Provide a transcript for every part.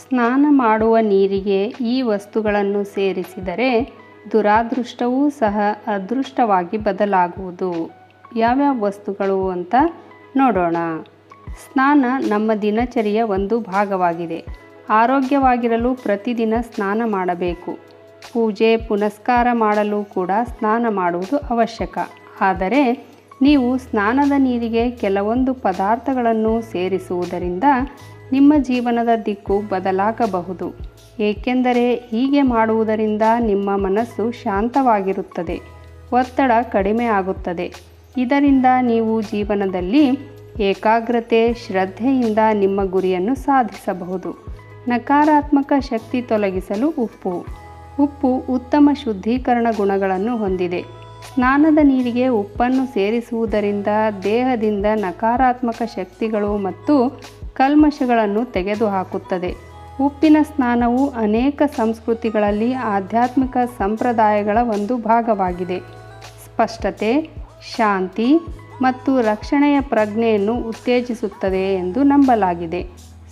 ಸ್ನಾನ ಮಾಡುವ ನೀರಿಗೆ ಈ ವಸ್ತುಗಳನ್ನು ಸೇರಿಸಿದರೆ ದುರಾದೃಷ್ಟವೂ ಸಹ ಅದೃಷ್ಟವಾಗಿ ಬದಲಾಗುವುದು. ಯಾವ್ಯಾವ ವಸ್ತುಗಳು ಅಂತ ನೋಡೋಣ. ಸ್ನಾನ ನಮ್ಮ ದಿನಚರಿಯ ಒಂದು ಭಾಗವಾಗಿದೆ. ಆರೋಗ್ಯವಾಗಿರಲು ಪ್ರತಿದಿನ ಸ್ನಾನ ಮಾಡಬೇಕು. ಪೂಜೆ, ಪುನಸ್ಕಾರ ಮಾಡಲು ಕೂಡ ಸ್ನಾನ ಮಾಡುವುದು ಅವಶ್ಯಕ. ಆದರೆ ನೀವು ಸ್ನಾನದ ನೀರಿಗೆ ಕೆಲವೊಂದು ಪದಾರ್ಥಗಳನ್ನು ಸೇರಿಸುವುದರಿಂದ ನಿಮ್ಮ ಜೀವನದ ದಿಕ್ಕು ಬದಲಾಗಬಹುದು. ಏಕೆಂದರೆ ಹೀಗೆ ಮಾಡುವುದರಿಂದ ನಿಮ್ಮ ಮನಸ್ಸು ಶಾಂತವಾಗಿರುತ್ತದೆ, ಒತ್ತಡ ಕಡಿಮೆ ಆಗುತ್ತದೆ. ಇದರಿಂದ ನೀವು ಜೀವನದಲ್ಲಿ ಏಕಾಗ್ರತೆ, ಶ್ರದ್ಧೆಯಿಂದ ನಿಮ್ಮ ಗುರಿಯನ್ನು ಸಾಧಿಸಬಹುದು. ನಕಾರಾತ್ಮಕ ಶಕ್ತಿ ತೊಲಗಿಸಲು ಉಪ್ಪು. ಉಪ್ಪು ಉತ್ತಮ ಶುದ್ಧೀಕರಣ ಗುಣಗಳನ್ನು ಹೊಂದಿದೆ. ಸ್ನಾನದ ನೀರಿಗೆ ಉಪ್ಪನ್ನು ಸೇರಿಸುವುದರಿಂದ ದೇಹದಿಂದ ನಕಾರಾತ್ಮಕ ಶಕ್ತಿಗಳು ಮತ್ತು ಕಲ್ಮಶಗಳನ್ನು ತೆಗೆದುಹಾಕುತ್ತದೆ. ಉಪ್ಪಿನ ಸ್ನಾನವು ಅನೇಕ ಸಂಸ್ಕೃತಿಗಳಲ್ಲಿ ಆಧ್ಯಾತ್ಮಿಕ ಸಂಪ್ರದಾಯಗಳ ಒಂದು ಭಾಗವಾಗಿದೆ. ಸ್ಪಷ್ಟತೆ, ಶಾಂತಿ ಮತ್ತು ರಕ್ಷಣೆಯ ಪ್ರಜ್ಞೆಯನ್ನು ಉತ್ತೇಜಿಸುತ್ತದೆ ಎಂದು ನಂಬಲಾಗಿದೆ.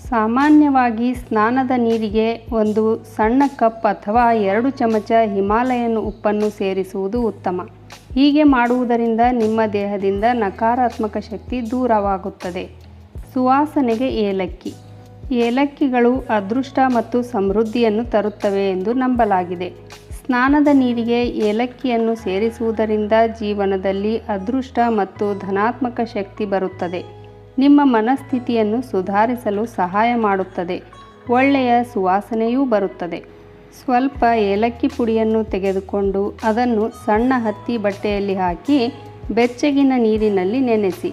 ಸಾಮಾನ್ಯವಾಗಿ ಸ್ನಾನದ ನೀರಿಗೆ ಒಂದು ಸಣ್ಣ ಕಪ್ ಅಥವಾ ಎರಡು ಚಮಚ ಹಿಮಾಲಯನ್ ಉಪ್ಪನ್ನು ಸೇರಿಸುವುದು ಉತ್ತಮ. ಹೀಗೆ ಮಾಡುವುದರಿಂದ ನಿಮ್ಮ ದೇಹದಿಂದ ನಕಾರಾತ್ಮಕ ಶಕ್ತಿ ದೂರವಾಗುತ್ತದೆ. ಸುವಾಸನೆಗೆ ಏಲಕ್ಕಿ. ಏಲಕ್ಕಿಗಳು ಅದೃಷ್ಟ ಮತ್ತು ಸಮೃದ್ಧಿಯನ್ನು ತರುತ್ತವೆ ಎಂದು ನಂಬಲಾಗಿದೆ. ಸ್ನಾನದ ನೀರಿಗೆ ಏಲಕ್ಕಿಯನ್ನು ಸೇರಿಸುವುದರಿಂದ ಜೀವನದಲ್ಲಿ ಅದೃಷ್ಟ ಮತ್ತು ಧನಾತ್ಮಕ ಶಕ್ತಿ ಬರುತ್ತದೆ. ನಿಮ್ಮ ಮನಸ್ಥಿತಿಯನ್ನು ಸುಧಾರಿಸಲು ಸಹಾಯ ಮಾಡುತ್ತದೆ. ಒಳ್ಳೆಯ ಸುವಾಸನೆಯೂ ಬರುತ್ತದೆ. ಸ್ವಲ್ಪ ಏಲಕ್ಕಿ ಪುಡಿಯನ್ನು ತೆಗೆದುಕೊಂಡು ಅದನ್ನು ಸಣ್ಣ ಹತ್ತಿ ಬಟ್ಟೆಯಲ್ಲಿ ಹಾಕಿ ಬೆಚ್ಚಗಿನ ನೀರಿನಲ್ಲಿ ನೆನೆಸಿ.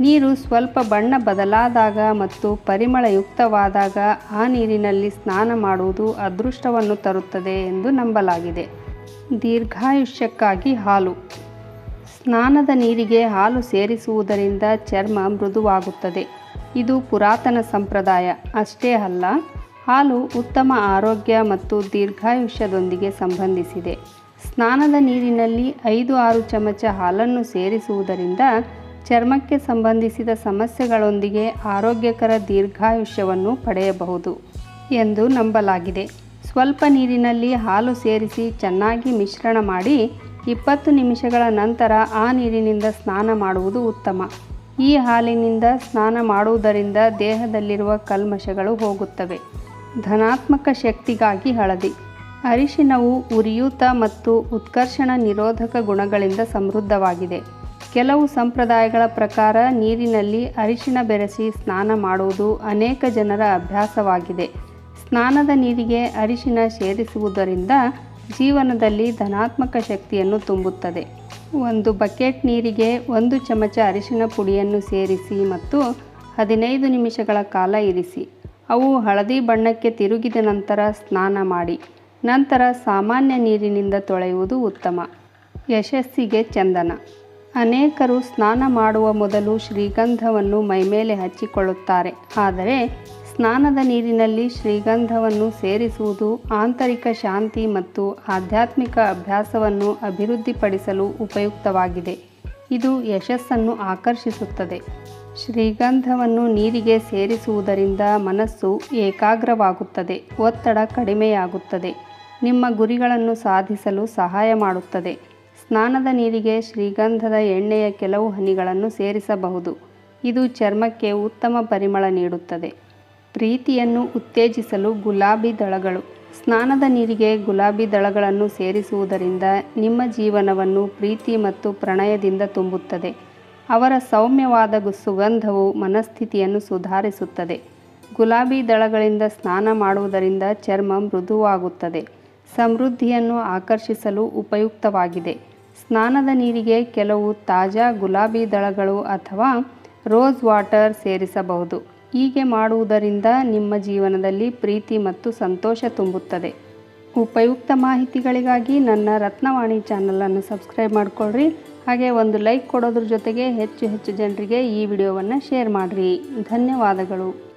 ನೀರು ಸ್ವಲ್ಪ ಬಣ್ಣ ಬದಲಾದಾಗ ಮತ್ತು ಪರಿಮಳಯುಕ್ತವಾದಾಗ ಆ ನೀರಿನಲ್ಲಿ ಸ್ನಾನ ಮಾಡುವುದು ಅದೃಷ್ಟವನ್ನು ತರುತ್ತದೆ ಎಂದು ನಂಬಲಾಗಿದೆ. ದೀರ್ಘಾಯುಷ್ಯಕ್ಕಾಗಿ ಹಾಲು. ಸ್ನಾನದ ನೀರಿಗೆ ಹಾಲು ಸೇರಿಸುವುದರಿಂದ ಚರ್ಮ ಮೃದುವಾಗುತ್ತದೆ. ಇದು ಪುರಾತನ ಸಂಪ್ರದಾಯ. ಅಷ್ಟೇ ಅಲ್ಲ, ಹಾಲು ಉತ್ತಮ ಆರೋಗ್ಯ ಮತ್ತು ದೀರ್ಘಾಯುಷ್ಯದೊಂದಿಗೆ ಸಂಬಂಧಿಸಿದೆ. ಸ್ನಾನದ ನೀರಿನಲ್ಲಿ ಐದು ಆರು ಚಮಚ ಹಾಲನ್ನು ಸೇರಿಸುವುದರಿಂದ ಚರ್ಮಕ್ಕೆ ಸಂಬಂಧಿಸಿದ ಸಮಸ್ಯೆಗಳೊಂದಿಗೆ ಆರೋಗ್ಯಕರ ದೀರ್ಘಾಯುಷ್ಯವನ್ನು ಪಡೆಯಬಹುದು ಎಂದು ನಂಬಲಾಗಿದೆ. ಸ್ವಲ್ಪ ನೀರಿನಲ್ಲಿ ಹಾಲು ಸೇರಿಸಿ ಚೆನ್ನಾಗಿ ಮಿಶ್ರಣ ಮಾಡಿ ಇಪ್ಪತ್ತು ನಿಮಿಷಗಳ ನಂತರ ಆ ನೀರಿನಿಂದ ಸ್ನಾನ ಮಾಡುವುದು ಉತ್ತಮ. ಈ ಹಾಲಿನಿಂದ ಸ್ನಾನ ಮಾಡುವುದರಿಂದ ದೇಹದಲ್ಲಿರುವ ಕಲ್ಮಶಗಳು ಹೋಗುತ್ತವೆ. ಧನಾತ್ಮಕ ಶಕ್ತಿಗಾಗಿ ಹಳದಿ. ಅರಿಶಿನವು ಉರಿಯೂತ ಮತ್ತು ಉತ್ಕರ್ಷಣ ನಿರೋಧಕ ಗುಣಗಳಿಂದ ಸಮೃದ್ಧವಾಗಿದೆ. ಕೆಲವು ಸಂಪ್ರದಾಯಗಳ ಪ್ರಕಾರ ನೀರಿನಲ್ಲಿ ಅರಿಶಿಣ ಬೆರೆಸಿ ಸ್ನಾನ ಮಾಡುವುದು ಅನೇಕ ಜನರ ಅಭ್ಯಾಸವಾಗಿದೆ. ಸ್ನಾನದ ನೀರಿಗೆ ಅರಿಶಿನ ಸೇರಿಸುವುದರಿಂದ ಜೀವನದಲ್ಲಿ ಧನಾತ್ಮಕ ಶಕ್ತಿಯನ್ನು ತುಂಬುತ್ತದೆ. ಒಂದು ಬಕೆಟ್ ನೀರಿಗೆ ಒಂದು ಚಮಚ ಅರಿಶಿನ ಪುಡಿಯನ್ನು ಸೇರಿಸಿ ಮತ್ತು ಹದಿನೈದು ನಿಮಿಷಗಳ ಕಾಲ ಇರಿಸಿ. ಅವು ಹಳದಿ ಬಣ್ಣಕ್ಕೆ ತಿರುಗಿದ ನಂತರ ಸ್ನಾನ ಮಾಡಿ. ನಂತರ ಸಾಮಾನ್ಯ ನೀರಿನಿಂದ ತೊಳೆಯುವುದು ಉತ್ತಮ. ಯಶಸ್ಸಿಗೆ ಚಂದನ. ಅನೇಕರು ಸ್ನಾನ ಮಾಡುವ ಮೊದಲು ಶ್ರೀಗಂಧವನ್ನು ಮೈಮೇಲೆ ಹಚ್ಚಿಕೊಳ್ಳುತ್ತಾರೆ. ಆದರೆ ಸ್ನಾನದ ನೀರಿನಲ್ಲಿ ಶ್ರೀಗಂಧವನ್ನು ಸೇರಿಸುವುದು ಆಂತರಿಕ ಶಾಂತಿ ಮತ್ತು ಆಧ್ಯಾತ್ಮಿಕ ಅಭ್ಯಾಸವನ್ನು ಅಭಿವೃದ್ಧಿಪಡಿಸಲು ಉಪಯುಕ್ತವಾಗಿದೆ. ಇದು ಯಶಸ್ಸನ್ನು ಆಕರ್ಷಿಸುತ್ತದೆ. ಶ್ರೀಗಂಧವನ್ನು ನೀರಿಗೆ ಸೇರಿಸುವುದರಿಂದ ಮನಸ್ಸು ಏಕಾಗ್ರವಾಗುತ್ತದೆ, ಒತ್ತಡ ಕಡಿಮೆಯಾಗುತ್ತದೆ, ನಿಮ್ಮ ಗುರಿಗಳನ್ನು ಸಾಧಿಸಲು ಸಹಾಯ ಮಾಡುತ್ತದೆ. ಸ್ನಾನದ ನೀರಿಗೆ ಶ್ರೀಗಂಧದ ಎಣ್ಣೆಯ ಕೆಲವು ಹನಿಗಳನ್ನು ಸೇರಿಸಬಹುದು. ಇದು ಚರ್ಮಕ್ಕೆ ಉತ್ತಮ ಪರಿಮಳ ನೀಡುತ್ತದೆ. ಪ್ರೀತಿಯನ್ನು ಉತ್ತೇಜಿಸಲು ಗುಲಾಬಿ ದಳಗಳು. ಸ್ನಾನದ ನೀರಿಗೆ ಗುಲಾಬಿ ದಳಗಳನ್ನು ಸೇರಿಸುವುದರಿಂದ ನಿಮ್ಮ ಜೀವನವನ್ನು ಪ್ರೀತಿ ಮತ್ತು ಪ್ರಣಯದಿಂದ ತುಂಬುತ್ತದೆ. ಅವರ ಸೌಮ್ಯವಾದ ಸುಗಂಧವು ಮನಸ್ಥಿತಿಯನ್ನು ಸುಧಾರಿಸುತ್ತದೆ. ಗುಲಾಬಿ ದಳಗಳಿಂದ ಸ್ನಾನ ಮಾಡುವುದರಿಂದ ಚರ್ಮ ಮೃದುವಾಗುತ್ತದೆ. ಸಮೃದ್ಧಿಯನ್ನು ಆಕರ್ಷಿಸಲು ಉಪಯುಕ್ತವಾಗಿದೆ. ಸ್ನಾನದ ನೀರಿಗೆ ಕೆಲವು ತಾಜಾ ಗುಲಾಬಿ ದಳಗಳು ಅಥವಾ ರೋಸ್ ವಾಟರ್ ಸೇರಿಸಬಹುದು. ಹೀಗೆ ಮಾಡುವುದರಿಂದ ನಿಮ್ಮ ಜೀವನದಲ್ಲಿ ಪ್ರೀತಿ ಮತ್ತು ಸಂತೋಷ ತುಂಬುತ್ತದೆ. ಉಪಯುಕ್ತ ಮಾಹಿತಿಗಳಿಗಾಗಿ ನನ್ನ ರತ್ನವಾಣಿ ಚಾನಲನ್ನು ಸಬ್ಸ್ಕ್ರೈಬ್ ಮಾಡಿಕೊಳ್ಳ್ರಿ ಹಾಗೆ ಒಂದು ಲೈಕ್ ಕೊಡೋದ್ರ ಜೊತೆಗೆ ಹೆಚ್ಚು ಹೆಚ್ಚು ಜನರಿಗೆ ಈ ವಿಡಿಯೋವನ್ನು ಶೇರ್ ಮಾಡಿರಿ. ಧನ್ಯವಾದಗಳು.